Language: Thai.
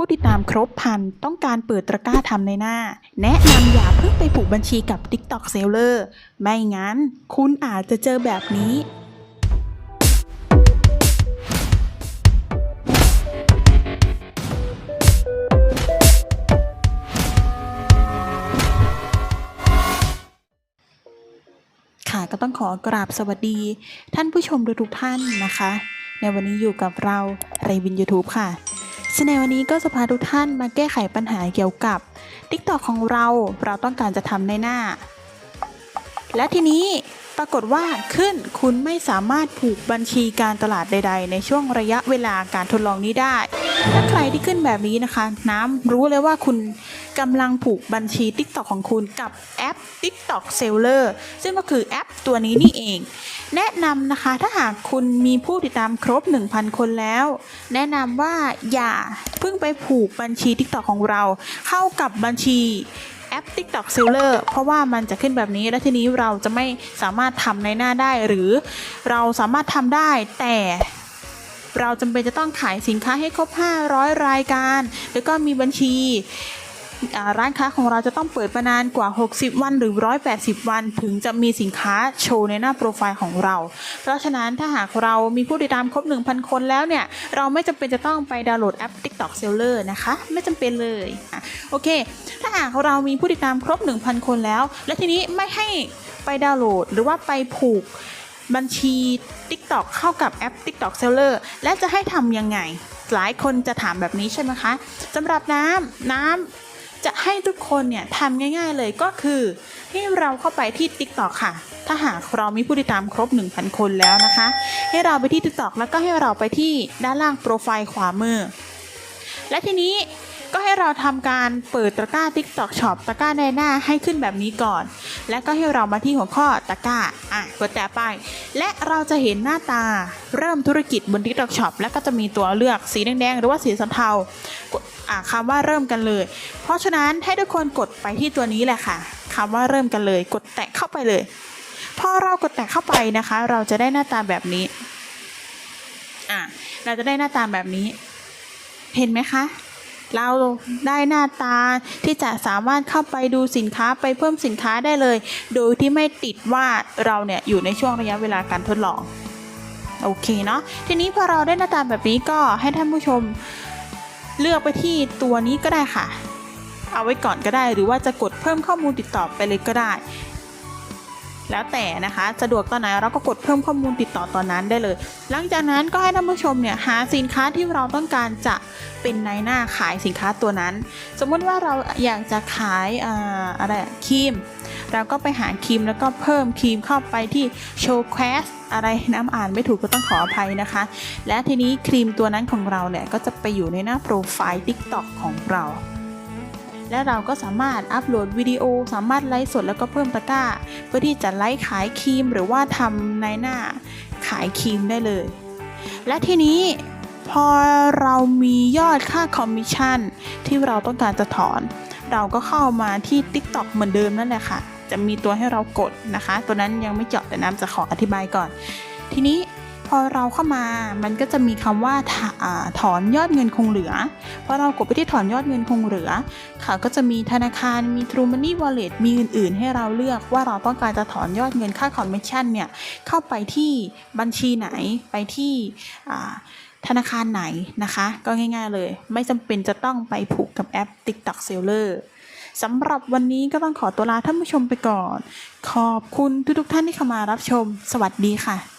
ผู้ติดตามครบพันต้องการเปิดตะกร้าทำในหน้า แนะนำอย่าเพิ่งไปผูกบัญชีกับ TikTok Seller ไม่งั้น คุณอาจจะเจอแบบนี้ค่ะก็ต้องขอกราบสวัสดี ท่านผู้ชมทุกท่านนะคะ ในวันนี้อยู่กับเราไรวิน YouTube ค่ะ ซึ่งในวันนี้ก็จะพาทุกท่านมาแก้ไขปัญหาเกี่ยวกับ TikTok ของเราเราต้องการจะทำในหน้า และทีนี้ปรากฏว่าขึ้นคุณไม่สามารถผูกบัญชีการตลาดใด ๆ ในช่วงระยะเวลาการทดลองนี้ได้ ถ้าใครที่ขึ้นแบบนี้นะคะ น้ำรู้เลยว่าคุณ กำลังผูกบัญชี TikTok ของคุณกับแอป TikTok Seller ซึ่งก็คือแอปตัวนี้นี่เอง แนะนำนะคะถ้าหากคุณมีผู้ติดตามครบ 1,000 คนแล้ว แนะนำว่าอย่าเพิ่งไปผูกบัญชี TikTok ของเรา เข้ากับบัญชีแอป TikTok Seller เพราะว่ามันจะขึ้นแบบนี้ และทีนี้เราจะไม่สามารถทำในหน้าได้หรือเราสามารถทำได้แต่เราจำเป็นจะต้องขายสินค้าให้ครบ 500 รายการ แล้วก็มีบัญชี ร้านค้าของเราจะต้องเปิดมานานกว่า 60 วันหรือ 180 วัน ถึงจะมีสินค้าโชว์ในหน้าโปรไฟล์ของเรา เพราะฉะนั้นถ้าหากเรามีผู้ติดตามครบ 1,000 คนแล้วเนี่ย เราไม่จำเป็นจะต้องไปดาวน์โหลดแอป TikTok Seller นะคะ ไม่จำเป็นเลยโอเค ถ้าหากเรามีผู้ติดตามครบ 1,000 คนแล้ว และทีนี้ไม่ให้ไปดาวน์โหลด หรือว่าไปผูกบัญชี TikTok เข้ากับแอป TikTok Seller และจะให้ทำยังไง หลายคนจะถามแบบนี้ใช่ไหมคะสำหรับน้ำน้ำ จะให้ทุกคนเนี่ยทำง่ายๆเลยก็คือ ให้เราเข้าไปที่ TikTok ค่ะ ถ้าหากเรามีผู้ติดตามครบ 1,000 คนแล้วนะคะ ให้เราไปที่ TikTok แล้วก็ให้เราไปที่ด้านล่างโปรไฟล์ขวามือ และทีนี้ ก็ให้เราทำการเปิดตะกร้า TikTok Shop ตะกร้าในหน้าให้ขึ้นแบบนี้ก่อน และก็ให้เรามาที่หัวข้อตะกร้าอะกดแตะไป และเราจะเห็นหน้าตาเริ่มธุรกิจบน TikTok Shop และก็จะมีตัวเลือกสีแดงๆ หรือว่าสีสันเทาอะคำว่าเริ่มกันเลย เพราะฉะนั้นให้ทุกคนกดไปที่ตัวนี้แหละค่ะคำว่าเริ่มกันเลย กดแตะเข้าไปเลยพอเรากดแตะเข้าไปนะคะ เราจะได้หน้าตาแบบนี้อะเราจะได้หน้าตาแบบนี้ เห็นไหมคะ เราได้หน้าตาที่จะสามารถเข้าไปดูสินค้าไปเพิ่มสินค้าได้เลย โดยที่ไม่ติดว่าเราเนี่ยอยู่ในช่วงระยะเวลาการทดลอง โอเคเนาะทีนี้พอเราได้หน้าตาแบบนี้ก็ให้ท่านผู้ชมเลือกไปที่ตัวนี้ก็ได้ค่ะ เอาไว้ก่อนก็ได้หรือว่าจะกดเพิ่มข้อมูลติดต่อไปเลยก็ได้ แล้วแต่นะคะ สะดวกตอนไหนเราก็กดเพิ่มข้อมูลติดต่อตอนนั้นได้เลย หลังจากนั้นก็ให้ท่านผู้ชมเนี่ยหาสินค้าที่เราต้องการจะเป็นในหน้าขายสินค้าตัวนั้น สมมติว่าเราอยากจะขายอาอะไรครีมเราก็ไปหาครีมแล้วก็เพิ่มครีมเข้าไปที่โชว์แควสอะไรน้ำอ่านไม่ถูกก็ต้องขออภัยนะคะ และทีนี้ครีมตัวนั้นของเราเนี่ยก็จะไปอยู่ในหน้าโปรไฟล์ TikTok ของเรา และเราก็สามารถอัปโหลดวิดีโอ สามารถไลฟ์สดแล้วก็เพิ่มตะกร้า เพื่อที่จะไลฟ์ขายครีม หรือว่าทำในหน้าขายครีมได้เลย และทีนี้พอเรามียอดค่าคอมมิชชั่นที่เราต้องการจะถอน เราก็เข้ามาที่ TikTok เหมือนเดิมนั่นแหละค่ะ จะมีตัวให้เรากดนะคะ ตัวนั้นยังไม่เจาะแต่น้ำจะขออธิบายก่อน ทีนี้ พอเราเข้ามามันก็จะมีคำว่าถาอ่าถอนยอดเงินคงเหลือพอเรากดไปที่ถอนยอดเงินคงเหลือ ค่ะก็จะมีธนาคารมี True Money Wallet มีอื่น ๆ ให้เราเลือกว่าเราต้องการจะถอนยอดเงินค่าคอมมิชชั่นเนี่ยเข้าไปที่บัญชีไหนไปที่ธนาคารไหนนะคะ ก็ง่าย ๆเลย ไม่จำเป็นจะต้องไปผูกกับแอป TikTok Seller สำหรับวันนี้ก็ต้องขอตัวลาท่านผู้ชมไปก่อน ขอบคุณทุกๆท่านที่เข้ามารับชม สวัสดีค่ะ